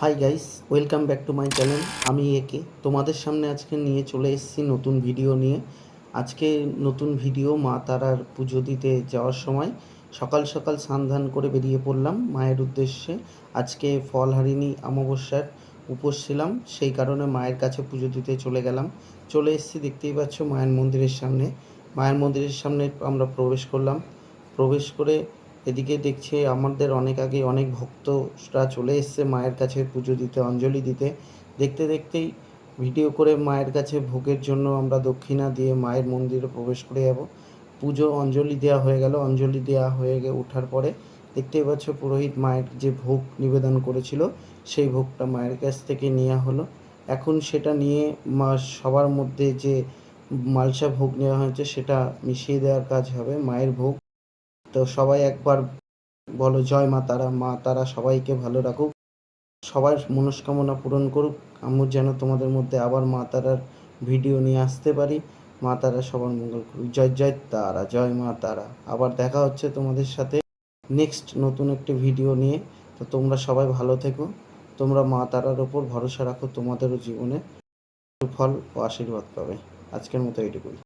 Hi guys welcome back to my channel আমি একে। তোমাদের সামনে আজকে নিয়ে চলে এসেছি নতুন ভিডিও নিয়ে। আজকে নতুন ভিডিও মা তারার পুজো দিতে যাওয়ার সময় সকাল সকাল স্নান করে বেরিয়ে পড়লাম মায়ের উদ্দেশ্যে। আজকে ফল হারিনি, অমাবস্যার উপোস ছিলাম, সেই কারণে মায়ের কাছে পুজো দিতে চলে গেলাম। চলে এসেছি, দেখতেই পাচ্ছ, মায়ের মন্দিরের সামনে। মায়ের মন্দিরের সামনে আমরা প্রবেশ করলাম। প্রবেশ করে এদিকে দেখছি আমাদের অনেক আগে অনেক ভক্তরা চলে এসছে মায়ের কাছে পুজো দিতে, অঞ্জলি দিতে। দেখতে দেখতেই ভিডিও করে মায়ের কাছে ভোগের জন্য আমরা দক্ষিণা দিয়ে মায়ের মন্দিরে প্রবেশ করে যাব। পুজো, অঞ্জলি দেওয়া হয়ে গেল। অঞ্জলি দেওয়া হয়ে গে ওঠার পরে দেখতেই পাচ্ছ পুরোহিত মায়ের যে ভোগ নিবেদন করেছিল, সেই ভোগটা মায়ের কাছ থেকে নেওয়া হলো। এখন সেটা নিয়ে মা সবার মধ্যে যে মালসা ভোগ নেওয়া হয়েছে, সেটা মিশিয়ে দেওয়ার কাজ হবে। মায়ের ভোগ তো সবাই একবার বলো, জয় মা তারা মা তারা সবাইকে ভালো রাখুক। সবার মনস্কামনা পূরণ করুক। আমি যেন তোমাদের মধ্যে আবার মা তারার ভিডিও নিয়ে আসতে পারি। মা তারা সবার মঙ্গল করুক। জয় জয় তারা, জয় মা তারা। আবার দেখা হচ্ছে তোমাদের সাথে নেক্সট নতুন একটি ভিডিও নিয়ে। তো তোমরা সবাই ভালো থেকো। তোমরা মা তারার ওপর ভরসা রাখো। তোমাদেরও জীবনে ফল ও আশীর্বাদ পাবে। আজকের মতো এইটুকুই।